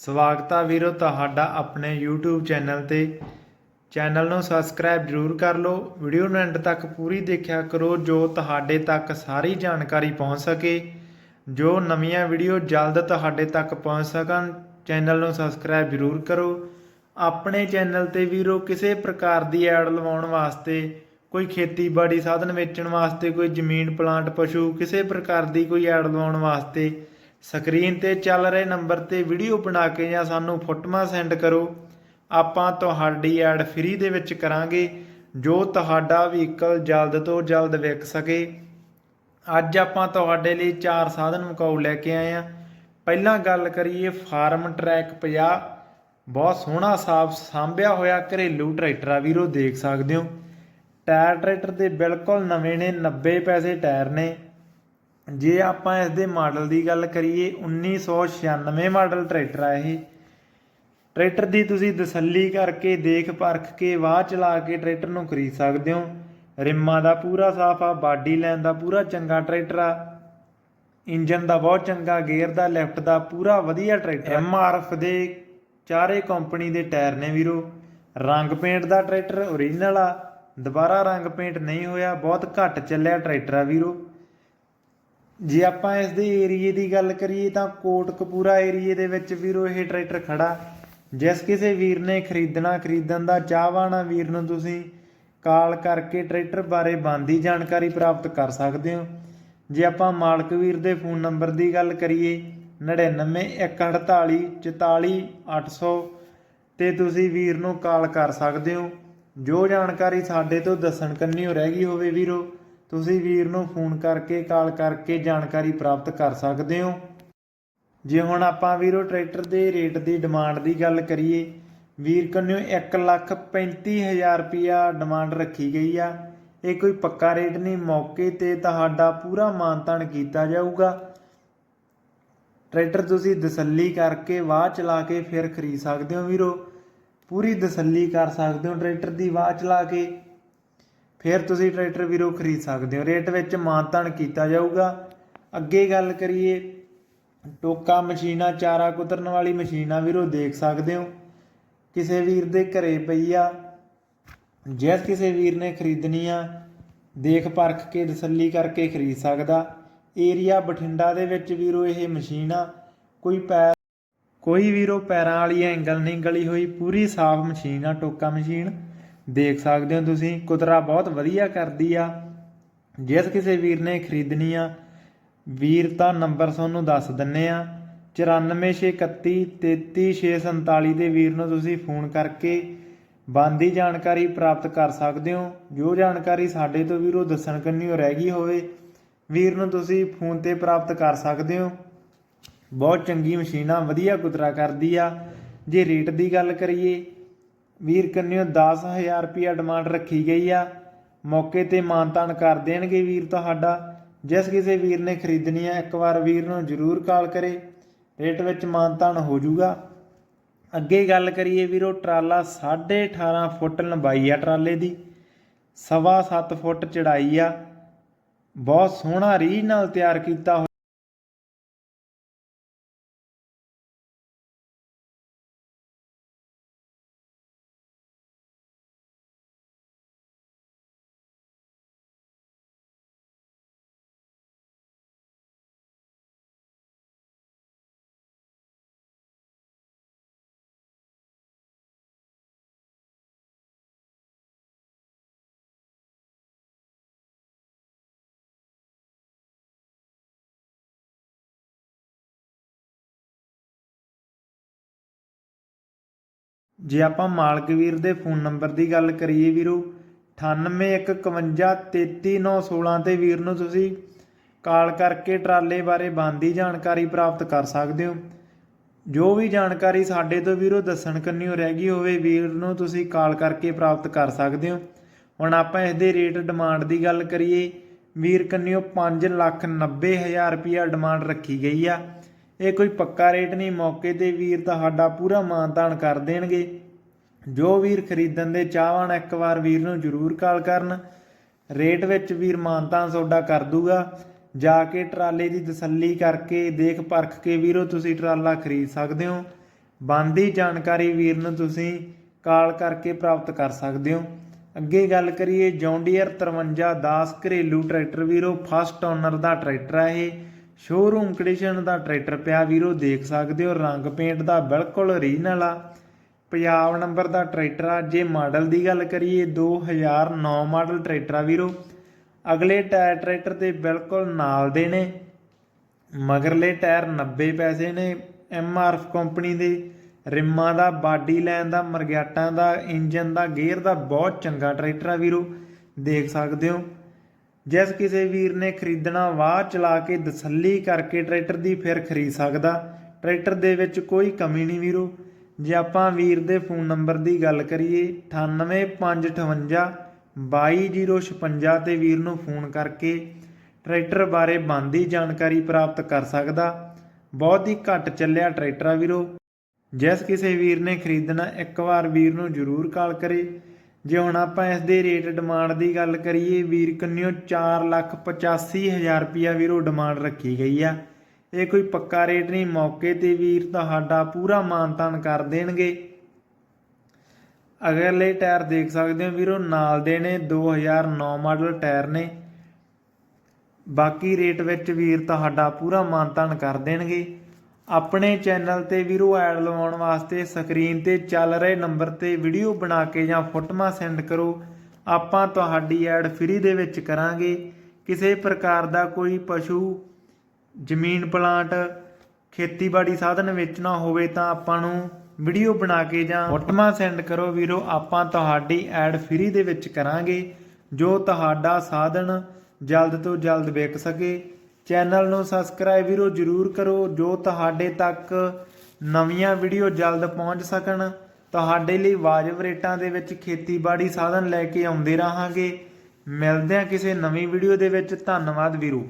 ਸਵਾਗਤ ਆ ਵੀਰੋ ਤੁਹਾਡਾ ਆਪਣੇ YouTube ਚੈਨਲ ਤੇ। ਚੈਨਲ ਨੂੰ ਸਬਸਕ੍ਰਾਈਬ ਜ਼ਰੂਰ ਕਰ ਲਓ। ਵੀਡੀਓ ਨੂੰ ਐਂਡ ਤੱਕ ਪੂਰੀ ਦੇਖਿਆ ਕਰੋ, ਜੋ ਤੁਹਾਡੇ ਤੱਕ ਸਾਰੀ ਜਾਣਕਾਰੀ ਪਹੁੰਚ ਸਕੇ। ਜੋ ਨਵੀਆਂ ਵੀਡੀਓ ਜਲਦ ਤੁਹਾਡੇ ਤੱਕ ਪਹੁੰਚ ਸਕਣ, ਚੈਨਲ ਨੂੰ ਸਬਸਕ੍ਰਾਈਬ ਜ਼ਰੂਰ ਕਰੋ। ਆਪਣੇ ਚੈਨਲ ਤੇ ਵੀਰੋ ਕਿਸੇ ਪ੍ਰਕਾਰ ਦੀ ਐਡ ਲਵਾਉਣ ਵਾਸਤੇ, ਕੋਈ ਖੇਤੀਬਾੜੀ ਸਾਧਨ ਵੇਚਣ ਵਾਸਤੇ, ਕੋਈ ਜ਼ਮੀਨ, ਪਲਾਂਟ, ਪਸ਼ੂ, ਕਿਸੇ ਪ੍ਰਕਾਰ ਦੀ ਕੋਈ ਐਡ ਲਵਾਉਣ ਵਾਸਤੇ ਸਕਰੀਨ ਤੇ ਚੱਲ ਰਹੇ ਨੰਬਰ ਤੇ ਵੀਡੀਓ ਬਣਾ ਕੇ ਜਾਂ ਸਾਨੂੰ ਫੋਟੋਆਂ ਸੈਂਡ ਕਰੋ। ਆਪਾਂ ਤੁਹਾਡੀ ਐਡ ਫ੍ਰੀ ਦੇ ਵਿੱਚ ਕਰਾਂਗੇ, ਜੋ ਤੁਹਾਡਾ ਵਹੀਕਲ ਜਲਦ ਤੋਂ ਜਲਦ ਵਿਕ ਸਕੇ। ਅੱਜ ਆਪਾਂ ਤੁਹਾਡੇ ਲਈ ਚਾਰ ਸਾਧਨ ਮੁਕਾਉ ਲੈ ਕੇ ਆਏ ਆ ਪਹਿਲਾਂ ਗੱਲ ਕਰੀਏ ਫਾਰਮ ਟਰੈਕ 50 ਬਹੁਤ ਸੋਹਣਾ, ਸਾਫ਼ ਸਾਂਭਿਆ ਹੋਇਆ ਘਰੇਲੂ ਟਰੈਕਟਰ ਆ ਵੀਰੋ, ਦੇਖ ਸਕਦੇ ਹੋ। ਟਾਇਰ ਟਰੈਕਟਰ ਦੇ ਬਿਲਕੁਲ ਨਵੇਂ ਨੇ 90 ਪੈਸੇ ਟਾਇਰ ਨੇ। ਜੇ ਆਪਾਂ ਇਸ ਦੇ ਮਾਡਲ ਦੀ ਗੱਲ ਕਰੀਏ 1996 ਮਾਡਲ ਟਰੈਕਟਰ ਆ ਇਹ। ਟਰੈਕਟਰ ਦੀ ਤੁਸੀਂ ਤਸੱਲੀ ਕਰਕੇ ਦੇਖ ਪਰਖ ਕੇ, ਵਾਹ ਚਲਾ ਕੇ ਟਰੈਕਟਰ ਨੂੰ ਖਰੀਦ ਸਕਦੇ ਹੋ। ਰਿੰਮਾਂ ਦਾ ਪੂਰਾ ਸਾਫ਼ ਆ, ਬਾਡੀ ਲਾਈਨ ਦਾ ਪੂਰਾ ਚੰਗਾ ਟਰੈਕਟਰ ਆ। ਇੰਜਨ ਦਾ ਬਹੁਤ ਚੰਗਾ, ਗੇਅਰ ਦਾ, ਲੈਫਟ ਦਾ ਪੂਰਾ ਵਧੀਆ ਟਰੈਕਟਰ ਐਮਆਰਐਫ ਦੇ ਚਾਰੇ ਕੰਪਨੀ ਦੇ ਟਾਇਰ ਨੇ ਵੀਰੋ। ਰੰਗ ਪੇਂਟ ਦਾ ਟਰੈਕਟਰ ਓਰੀਜਨਲ ਆ। ਦੁਬਾਰਾ ਰੰਗ ਪੇਂਟ ਨਹੀਂ ਹੋਇਆ, ਬਹੁਤ ਘੱਟ ਚੱਲਿਆ ਟਰੈਕਟਰ ਆ ਵੀਰੋ। ਜੇ ਆਪਾਂ ਇਸ ਦੇ ਏਰੀਏ ਦੀ ਗੱਲ ਕਰੀਏ ਤਾਂ ਕੋਟਕਪੂਰਾ ਏਰੀਏ ਦੇ ਵਿੱਚ ਵੀਰੋ ਇਹ ਟਰੈਕਟਰ ਖੜਾ। ਜਿਸ ਕਿਸੇ ਵੀਰ ਨੇ ਖਰੀਦਣਾ, ਖਰੀਦਣ ਦਾ ਚਾਹਵਾਨ ਆ ਵੀਰ ਨੂੰ ਤੁਸੀਂ ਕਾਲ ਕਰਕੇ ਟਰੈਕਟਰ ਬਾਰੇ ਬੰਦੀ ਜਾਣਕਾਰੀ ਪ੍ਰਾਪਤ ਕਰ ਸਕਦੇ ਹੋ। ਜੇ ਆਪਾਂ ਮਾਲਕ ਵੀਰ ਦੇ ਫੋਨ ਨੰਬਰ ਦੀ ਗੱਲ ਕਰੀਏ 99148 44800 ਤੇ ਤੁਸੀਂ ਵੀਰ ਨੂੰ ਕਾਲ ਕਰ ਸਕਦੇ ਹੋ। ਜੋ ਜਾਣਕਾਰੀ ਸਾਡੇ ਤੋਂ ਦੱਸਣ ਕੰਨੀ ਹੋ ਰਹਿ ਗਈ ਹੋਵੇ ਵੀਰੋ। ਤੁਸੀਂ ਵੀਰ ਨੂੰ ਫੋਨ ਕਰਕੇ, ਕਾਲ ਕਰਕੇ ਜਾਣਕਾਰੀ ਪ੍ਰਾਪਤ ਕਰ ਸਕਦੇ ਹੋ। ਜੇ ਹੁਣ ਆਪਾਂ ਵੀਰੋ ਟਰੈਕਟਰ ਦੇ ਰੇਟ ਦੀ ਡਿਮਾਂਡ ਦੀ ਗੱਲ ਕਰੀਏ, ਵੀਰ ਕੰਨਿਓ 135000 ਰੁਪਿਆ ਡਿਮਾਂਡ ਰੱਖੀ ਗਈ ਆ। ਇਹ ਕੋਈ ਪੱਕਾ ਰੇਟ ਨਹੀਂ, ਮੌਕੇ ਤੇ ਤੁਹਾਡਾ ਪੂਰਾ ਮਾਨਤਾਨ ਕੀਤਾ ਜਾਊਗਾ। ਟਰੈਕਟਰ ਤੁਸੀਂ ਤਸੱਲੀ ਕਰਕੇ, ਵਾਹ ਚਲਾ ਕੇ ਫਿਰ ਖਰੀਦ ਸਕਦੇ ਹੋ ਵੀਰੋ। ਪੂਰੀ ਤਸੱਲੀ ਕਰ ਸਕਦੇ ਹੋ ਟਰੈਕਟਰ ਦੀ, ਵਾਹ ਚਲਾ ਕੇ। ਫਿਰ ਤੁਸੀਂ ਟਰੈਕਟਰ ਵੀਰੋ ਖਰੀਦ ਸਕਦੇ ਹੋ। ਰੇਟ ਵਿੱਚ ਮਾਨਤਾਨ ਕੀਤਾ ਜਾਊਗਾ। ਅੱਗੇ ਗੱਲ ਕਰੀਏ, ਟੋਕਾ ਮਸ਼ੀਨਾਂ, ਚਾਰਾ ਕੁਤਰਨ ਵਾਲੀ ਮਸ਼ੀਨਾਂ ਵੀਰੋ ਦੇਖ ਸਕਦੇ ਹੋ। ਕਿਸੇ ਵੀਰ ਦੇ ਘਰੇ ਪਈ ਆ, ਜਿਸ ਕਿਸੇ ਵੀਰ ਨੇ ਖਰੀਦਣੀ ਆ, ਦੇਖ ਪਰਖ ਕੇ ਤਸੱਲੀ ਕਰਕੇ ਖਰੀਦ ਸਕਦਾ। ਏਰੀਆ ਬਠਿੰਡਾ ਦੇ ਵਿੱਚ ਵੀਰੋ ਇਹ ਮਸ਼ੀਨ ਆ। ਕੋਈ ਪੈਰ ਕੋਈ ਵੀਰੋ ਪੈਰਾਂ ਵਾਲੀ ਐਂਗਲ ਨਹੀਂ ਗਲੀ ਹੋਈ। ਪੂਰੀ ਸਾਫ਼ ਮਸ਼ੀਨ ਆ, ਟੋਕਾ ਮਸ਼ੀਨ। ਦੇਖ ਸਕਦੇ ਹੋ ਤੁਸੀਂ, ਕੁਤਰਾ ਬਹੁਤ ਵਧੀਆ ਕਰਦੀ ਆ। ਜਿਸ ਕਿਸੇ ਵੀਰ ਨੇ ਖਰੀਦਣੀ ਆ, ਵੀਰ ਤਾਂ ਨੰਬਰ ਤੁਹਾਨੂੰ ਦੱਸ ਦਿੰਨੇ ਆ। 9461333647 ਦੇ ਵੀਰ ਨੂੰ ਤੁਸੀਂ ਫੋਨ ਕਰਕੇ ਬੰਦੀ ਜਾਣਕਾਰੀ ਪ੍ਰਾਪਤ ਕਰ ਸਕਦੇ ਹੋ। ਜੋ ਜਾਣਕਾਰੀ ਸਾਡੇ ਤੋਂ ਵੀਰੋ ਦੱਸਣ ਕੰਨੀ ਰਹਿ ਗਈ ਹੋਵੇ, ਵੀਰ ਨੂੰ ਤੁਸੀਂ ਫੋਨ ਤੇ ਪ੍ਰਾਪਤ ਕਰ ਸਕਦੇ ਹੋ। ਬਹੁਤ ਚੰਗੀ ਮਸ਼ੀਨਾਂ, ਵਧੀਆ ਕੁਤਰਾ ਕਰਦੀ ਆ। ਜੇ ਰੇਟ ਦੀ ਗੱਲ ਕਰੀਏ ਵੀਰ ਕੰਨਿਓ 10000 ਰੁਪਿਆ ਡਿਮਾਂਡ ਰੱਖੀ ਗਈ ਆ। ਮੌਕੇ ਤੇ ਮਾਨਤਾਨ ਕਰ ਦੇਣਗੇ ਵੀਰ ਤੁਹਾਡਾ। ਜਿਸ ਕਿਸੇ ਵੀਰ ਨੇ ਖਰੀਦਣੀ ਆ, ਇੱਕ ਵਾਰ ਵੀਰ ਨੂੰ ਜ਼ਰੂਰ ਕਾਲ ਕਰੇ। ਰੇਟ ਵਿੱਚ ਮਾਨਤਾਨ ਹੋ ਜਾਊਗਾ। ਅੱਗੇ ਗੱਲ ਕਰੀਏ ਵੀਰੋ, ਟਰਾਲਾ 18.5 ਫੁੱਟ ਲੰਬਾਈ ਆ ਟਰਾਲੇ ਦੀ। ਸਵਾ 7 ਫੁੱਟ ਚੜਾਈ ਆ। ਬਹੁਤ ਸੋਹਣਾ ਰੀਝ ਨਾਲ ਤਿਆਰ ਕੀਤਾ ਜੇ ਆਪਾਂ ਮਾਲਕ ਵੀਰ ਦੇ ਫੋਨ ਨੰਬਰ ਦੀ ਗੱਲ ਕਰੀਏ ਵੀਰੋ 9815533916 ਤੇ ਵੀਰ ਨੂੰ ਤੁਸੀਂ ਕਾਲ ਕਰਕੇ ਟਰਾਲੇ ਬਾਰੇ ਬੰਦੀ ਜਾਣਕਾਰੀ ਪ੍ਰਾਪਤ ਕਰ ਸਕਦੇ ਹੋ। ਜੋ ਵੀ ਜਾਣਕਾਰੀ ਸਾਡੇ ਤੋਂ ਵੀਰੋ ਦੱਸਣ ਕੰਨਿਓ ਰਹਿ ਗਈ ਹੋਵੇ, ਵੀਰ ਨੂੰ ਤੁਸੀਂ ਕਾਲ ਕਰਕੇ ਪ੍ਰਾਪਤ ਕਰ ਸਕਦੇ ਹੋ। ਹੁਣ ਆਪਾਂ ਇਸ ਦੇ ਰੇਟ ਡਿਮਾਂਡ ਦੀ ਗੱਲ ਕਰੀਏ, ਵੀਰ ਕੰਨਿਓ 590000 ਰੁਪਿਆ ਡਿਮਾਂਡ ਰੱਖੀ ਗਈ ਆ। ਇਹ ਕੋਈ ਪੱਕਾ ਰੇਟ ਨਹੀਂ, ਮੌਕੇ ਤੇ ਵੀਰ ਤੁਹਾਡਾ ਪੂਰਾ ਮਾਨਤਾਨ ਕਰ ਦੇਣਗੇ। ਜੋ ਵੀਰ ਖਰੀਦਣ ਦੇ ਚਾਹਵਾਨ ਇੱਕ ਵਾਰ ਵੀਰ ਨੂੰ ਜ਼ਰੂਰ ਕਾਲ ਕਰਨ। ਰੇਟ ਵਿੱਚ ਵੀਰ ਮਾਨਤਾਨ ਤੁਹਾਡਾ ਕਰ ਦੂਗਾ। ਜਾ ਕੇ ਟਰਾਲੇ ਦੀ ਤਸੱਲੀ ਕਰਕੇ ਦੇਖ ਪਰਖ ਕੇ ਵੀਰੋ, ਤੁਸੀਂ ਟਰਾਲਾ ਖਰੀਦ ਸਕਦੇ ਹੋ। ਬੰਦੀ ਜਾਣਕਾਰੀ ਵੀਰ ਨੂੰ ਤੁਸੀਂ ਕਾਲ ਕਰਕੇ ਪ੍ਰਾਪਤ ਕਰ ਸਕਦੇ ਹੋ। ਅੱਗੇ ਗੱਲ ਕਰੀਏ, ਜੌਂਡੀਅਰ 5310 ਘਰੇਲੂ ਟਰੈਕਟਰ ਵੀਰੋ, ਫਸਟ ਓਨਰ ਦਾ ਟਰੈਕਟਰ ਹੈ ਇਹ। ਸ਼ੋਰੂਮ ਕੰਡੀਸ਼ਨ ਦਾ ਟਰੈਕਟਰ ਪਿਆ ਵੀਰੋ, ਦੇਖ ਸਕਦੇ ਹੋ, ਰੰਗ ਪੇਂਟ ਦਾ ਬਿਲਕੁਲ ਓਰੀਜਨਲ ਆ। ਪੰਜਾਬ ਨੰਬਰ ਦਾ ਟਰੈਕਟਰ ਆ। ਜੇ ਮਾਡਲ ਦੀ ਗੱਲ ਕਰੀਏ 2009 ਮਾਡਲ ਟਰੈਕਟਰ ਆ ਵੀਰੋ। ਅਗਲੇ ਟਾਇਰ ਟਰੈਕਟਰ ਦੇ ਬਿਲਕੁਲ ਨਾਲ ਦੇ ਨੇ। ਮਗਰਲੇ ਟਾਇਰ 90 ਪੈਸੇ ਨੇ। ਐਮਆਰਐਫ ਕੰਪਨੀ ਦੇ ਰਿਮਾਂ ਦਾ, ਬਾਡੀ ਲਾਈਨ ਦਾ ਮਰਗਿਆਟਾਂ ਦਾ ਇੰਜਨ ਦਾ ਗੇਅਰ ਦਾ ਬਹੁਤ ਚੰਗਾ ਟਰੈਕਟਰ ਆ ਵੀਰੋ। ਦੇਖ ਸਕਦੇ ਹੋ। ਜਿਸ ਕਿਸੇ ਵੀਰ ਨੇ ਖਰੀਦਣਾ, ਵਾਹ ਚਲਾ ਕੇ ਤਸੱਲੀ ਕਰਕੇ ਟਰੈਕਟਰ ਦੀ ਫਿਰ ਖਰੀਦ ਸਕਦਾ। ਟਰੈਕਟਰ ਦੇ ਵਿੱਚ ਕੋਈ ਕਮੀ ਨਹੀਂ ਵੀਰੋ। ਜੇ ਆਪਾਂ ਵੀਰ ਦੇ ਫੋਨ ਨੰਬਰ ਦੀ ਗੱਲ ਕਰੀਏ 98558 22056 ਤੇ ਵੀਰ ਨੂੰ ਫੋਨ ਕਰਕੇ ਟਰੈਕਟਰ ਬਾਰੇ ਬੰਦੀ ਜਾਣਕਾਰੀ ਪ੍ਰਾਪਤ ਕਰ ਸਕਦਾ। ਬਹੁਤ ਹੀ ਘੱਟ ਚੱਲਿਆ ਟਰੈਕਟਰ ਆ ਵੀਰੋ। ਜਿਸ ਕਿਸੇ ਵੀਰ ਨੇ ਖਰੀਦਣਾ, ਇੱਕ ਵਾਰ ਵੀਰ ਨੂੰ ਜ਼ਰੂਰ ਕਾਲ ਕਰੇ। ਜੇ ਹੁਣ ਆਪਾਂ ਇਸ ਦੇ ਰੇਟ ਡਿਮਾਂਡ ਦੀ ਗੱਲ ਕਰੀਏ, ਵੀਰ ਕੰਨਿਓ 485000 ਰੁਪਿਆ ਵੀਰੋ ਡਿਮਾਂਡ ਰੱਖੀ ਗਈ ਆ। ਇਹ ਕੋਈ ਪੱਕਾ ਰੇਟ ਨਹੀਂ, ਮੌਕੇ ਤੇ ਵੀਰ ਤੁਹਾਡਾ ਪੂਰਾ ਮਾਨਤਾਨ ਕਰ ਦੇਣਗੇ। ਅਗਰਲੇ ਟਾਇਰ ਦੇਖ ਸਕਦੇ ਹੋ ਵੀਰੋ, ਨਾਲ ਦੇ ਨੇ 2009 ਮਾਡਲ ਟਾਇਰ ਨੇ। ਬਾਕੀ ਰੇਟ ਵਿੱਚ ਵੀਰ ਤੁਹਾਡਾ ਪੂਰਾ ਮਾਨਤਾਨ ਕਰ ਦੇਣਗੇ। ਆਪਣੇ ਚੈਨਲ ਤੇ ਵੀਰੋ ਐਡ ਲਵਾਉਣ ਵਾਸਤੇ ਸਕਰੀਨ ਤੇ ਚੱਲ ਰਹੇ ਨੰਬਰ ਤੇ ਵੀਡੀਓ ਬਣਾ ਕੇ ਜਾਂ ਫੋਟੋਆਂ ਸੈਂਡ ਕਰੋ। ਆਪਾਂ ਤੁਹਾਡੀ ਐਡ ਫ੍ਰੀ ਦੇ ਵਿੱਚ ਕਰਾਂਗੇ। ਕਿਸੇ ਪ੍ਰਕਾਰ ਦਾ ਕੋਈ ਪਸ਼ੂ, ਜ਼ਮੀਨ ਪਲਾਂਟ, ਖੇਤੀਬਾੜੀ ਸਾਧਨ ਵੇਚਣਾ ਹੋਵੇ ਤਾਂ ਆਪਾਂ ਨੂੰ ਵੀਡੀਓ ਬਣਾ ਕੇ ਜਾਂ ਫੋਟੋਆਂ ਸੈਂਡ ਕਰੋ। ਵੀਰੋ, ਆਪਾਂ ਤੁਹਾਡੀ ਐਡ ਫ੍ਰੀ ਦੇ ਵਿੱਚ ਕਰਾਂਗੇ। ਜੋ ਤੁਹਾਡਾ ਸਾਧਨ ਜਲਦ ਤੋਂ ਜਲਦ ਵਿਕ ਸਕੇ। ਚੈਨਲ ਨੂੰ ਸਬਸਕ੍ਰਾਈਬ ਵੀਰੋ ਜਰੂਰ ਕਰੋ ਜੋ ਤੁਹਾਡੇ ਤੱਕ ਨਵੀਆਂ ਵੀਡੀਓ ਜਲਦ ਪਹੁੰਚ ਸਕਣ। ਤੁਹਾਡੇ ਲਈ ਵਾਜਬ ਰੇਟਾਂ ਦੇ ਵਿੱਚ ਖੇਤੀਬਾੜੀ ਸਾਧਨ ਲੈ ਕੇ ਆਉਂਦੇ ਰਹਾਂਗੇ। ਮਿਲਦੇ ਹਾਂ ਕਿਸੇ ਨਵੀਂ ਵੀਡੀਓ ਦੇ ਵਿੱਚ। ਧੰਨਵਾਦ ਵੀਰੋ।